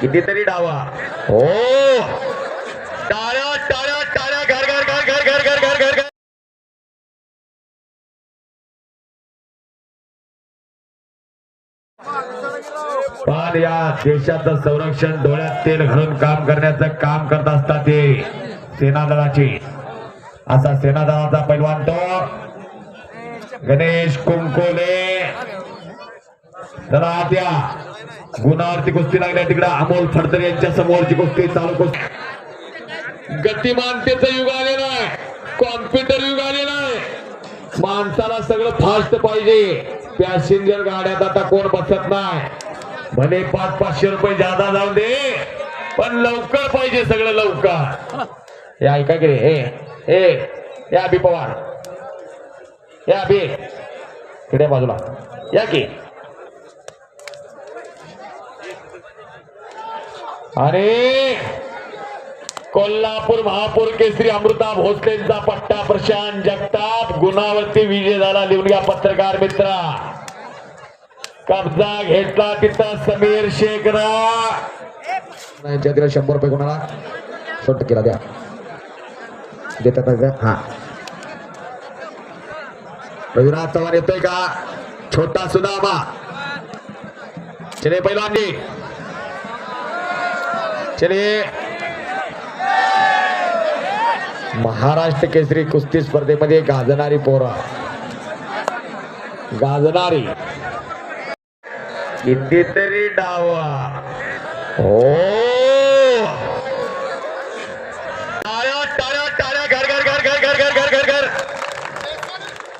कितीतरी डावा. हो टाळ्या टाळ्या टाळ्या घर घर घर घर घर घर घर घर घर. पण या देशाचं संरक्षण डोळ्यात तेल घालून काम करण्याचं काम करत असतात ते सेना दलाचे असा सेना दलाचा पैलवान तो. गणेश कुंकोले. जरा त्या गुणावरती कुस्ती लागल्या तिकडे. अमोल फडतर यांच्या समोरची कुस्ती चालू कुस्ती. गतिमानतेचं युग आलेलं आहे. कॉम्प्युटर युग आलेलं आहे. माणसाला सगळं फास्ट पाहिजे. पॅसेंजर गाड्यात आता कोण बसत नाही. म्हणे पाच पाचशे रुपये जादा जाऊ दे. पण लवकर पाहिजे सगळं लवकर. हे ऐका की रे हे हे या बी पवार. या बी. इकडे बाजूला. या की. आणि कोल्हापूर महापौर केसरी अमृता भोसलेंचा पट्टा प्रशांत जगताप गुणावरती विजय झाला लिहून घ्या पत्रकार मित्रा. कब्जा घेतला तिथं समीर शेखरा. शंभर रुपये कोणाला? सोट केला द्या. देतात हा. रघुनाथ चव्हाण येतोय का? छोटा सुदामा. चले पहिला चलिए महाराष्ट्र केसरी कुस्ती स्पर्धेमध्ये गाजणारी पोरा। गाजणारी। कितीतरी डावा। हो। टाळ्या टाळ्या टाळ्या घर घर घर घर घर घर घर घर घर।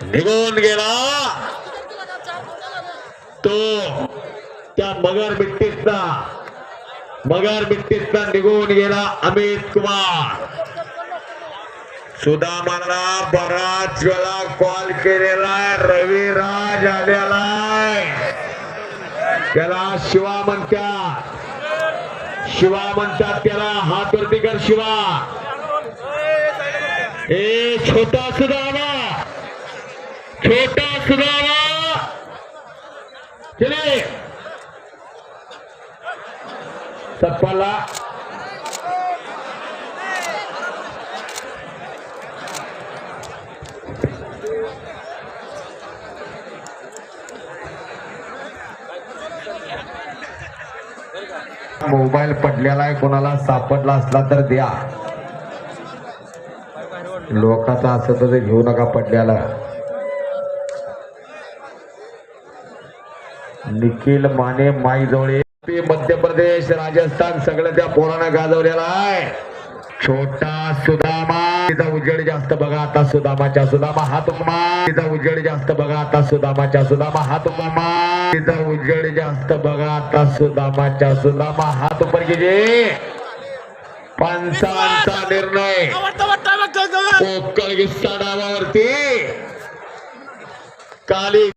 निघून गेला। तो त्या मगर मिट्टीचा मगर मिट्टीचा निघून गेला अमित कुमार. सुदामाला बराच वेळा कॉल केलेला आहे रविराज आलेला आहे त्याला शिवा म्हणतात. शिवा म्हणतात त्याला हात वरती कर शिवा. ए छोटा सुदामा. छोटा सुदामा. चले. सप्पाला मोबाईल पडलेला आहे कोणाला सापडला असला तर द्या. लोकांचा असं तर घेऊ नका पडल्याला निखिल माने माईजवळे मध्य प्रदेश राजस्थान सगळं त्या पोरानं गाजवलेला आहे. छोटा सुदामा तिचा उजेड जास्त बघा आता सुदामाच्या सुदामा हात उपमा तिचा उजेड जास्त बघा आता सुदामाच्या सुदामा हात उपमा तिचा उजेड जास्त बघा आता सुदामाच्या सुदामा हात उपर घे पंचांचा निर्णय. कोकण किस्सा डावावरती. काली